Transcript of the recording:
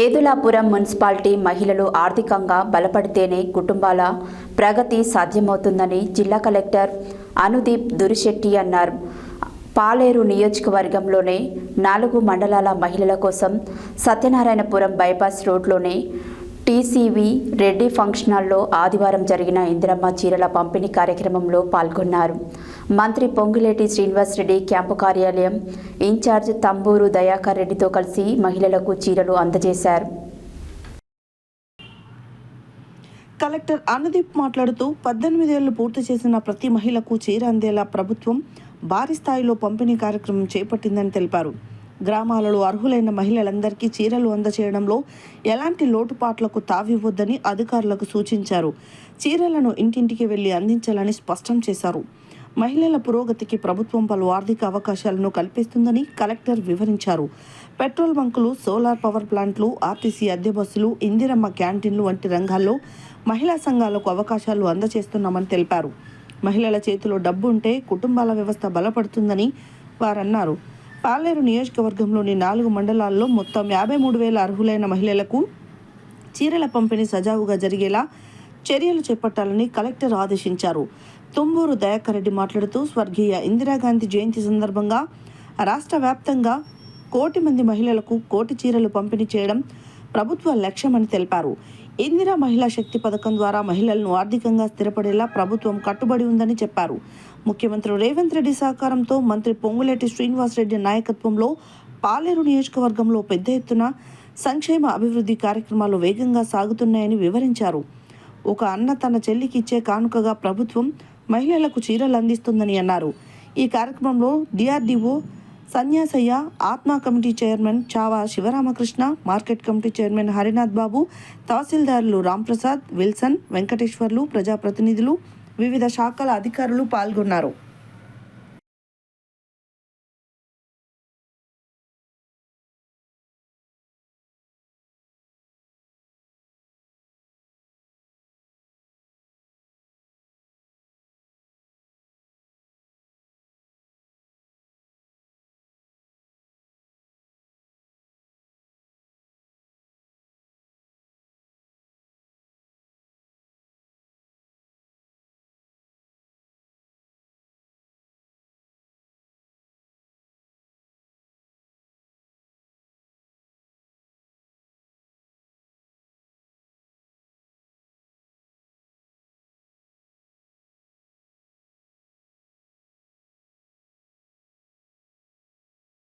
Edulapuram municipality మహిళలు ఆర్థికంగా బలపడితేనే కుటుంబాల ప్రగతి సాధ్యమవుతుందని జిల్లా కలెక్టర్ అనుదీప్ దురిశెట్టి అన్నారు. పాలేరు నియోజకవర్గంలోనే నాలుగు మండలాల మహిళల కోసం సత్యనారాయణపురం బైపాస్ రోడ్లోనే టీసీవీ రెడ్డి ఫంక్షన్ హాల్లో ఆదివారం జరిగిన ఇందిరమ్మ చీరల పంపిణీ కార్యక్రమంలో పాల్గొన్నారు. మంత్రి పొంగులేటి శ్రీనివాస్ రెడ్డి క్యాంపు కార్యాలయం ఇన్ఛార్జ్ తంబూరు దయాకర్ రెడ్డితో కలిసి మహిళలకు చీరలు అందజేశారు. కలెక్టర్ అన్నదీప్ మాట్లాడుతూ పద్దెనిమిదేళ్ళు పూర్తి చేసిన ప్రతి మహిళకు చీర అందేలా ప్రభుత్వం భారీ స్థాయిలో పంపిణీ కార్యక్రమం చేపట్టిందని తెలిపారు. గ్రామాలలో అర్హులైన మహిళలందరికీ చీరలు అందచేయడంలో ఎలాంటి లోటుపాట్లకు తావివ్వొద్దని అధికారులకు సూచించారు. చీరలను ఇంటింటికి వెళ్ళి అందించాలని స్పష్టం చేశారు. మహిళల పురోగతికి ప్రభుత్వం పలు ఆర్థిక అవకాశాలను కల్పిస్తుందని కలెక్టర్ వివరించారు. పెట్రోల్ బంకులు సోలార్ పవర్ ప్లాంట్లు ఆర్టీసీ అద్దె బస్సులు ఇందిరమ్మ క్యాంటీన్లు వంటి రంగాల్లో మహిళా సంఘాలకు అవకాశాలు అందజేస్తున్నామని తెలిపారు. మహిళల చేతిలో డబ్బు ఉంటే కుటుంబాల వ్యవస్థ బలపడుతుందని వారన్నారు. పాలేరు నియోజకవర్గంలోని నాలుగు మండలాల్లో మొత్తం యాభై మూడు వేల అర్హులైన మహిళలకు చీరల పంపిణీ సజావుగా జరిగేలా చర్యలు చేపట్టాలని కలెక్టర్ ఆదేశించారు. తుమ్మూరు దయాకర్ రెడ్డి మాట్లాడుతూ స్వర్గీయ ఇందిరాగాంధీ జయంతి సందర్భంగా రాష్ట్ర వ్యాప్తంగా కోటి మంది మహిళలకు కోటి చీరలు పంపిణీ చేయడం ప్రభుత్వ లక్ష్యమని తెలిపారు. ఇందిరా మహిళా శక్తి పథకం ద్వారా మహిళలను ఆర్థికంగా స్థిరపడేలా ప్రభుత్వం కట్టుబడి ఉందని చెప్పారు. ముఖ్యమంత్రి రేవంత్ రెడ్డి సహకారంతో మంత్రి పొంగులేటి శ్రీనివాస్ రెడ్డి నాయకత్వంలో పాలేరు నియోజకవర్గంలో పెద్ద ఎత్తున సంక్షేమ అభివృద్ధి కార్యక్రమాలు వేగంగా సాగుతున్నాయని వివరించారు. ఒక అన్న తన చెల్లికి ఇచ్చే కానుకగా ప్రభుత్వం మహిళలకు చీరలు అందిస్తుందని అన్నారు. ఈ కార్యక్రమంలో DRDO Sanyasayya ATMA committee chairman Chava Sivaramakrishna market committee chairman Harinath Babu తహసీల్దారులు Ramprasad Wilson Venkateswarlu ప్రజాప్రతినిధులు వివిధ శాఖల అధికారులు పాల్గొన్నారు.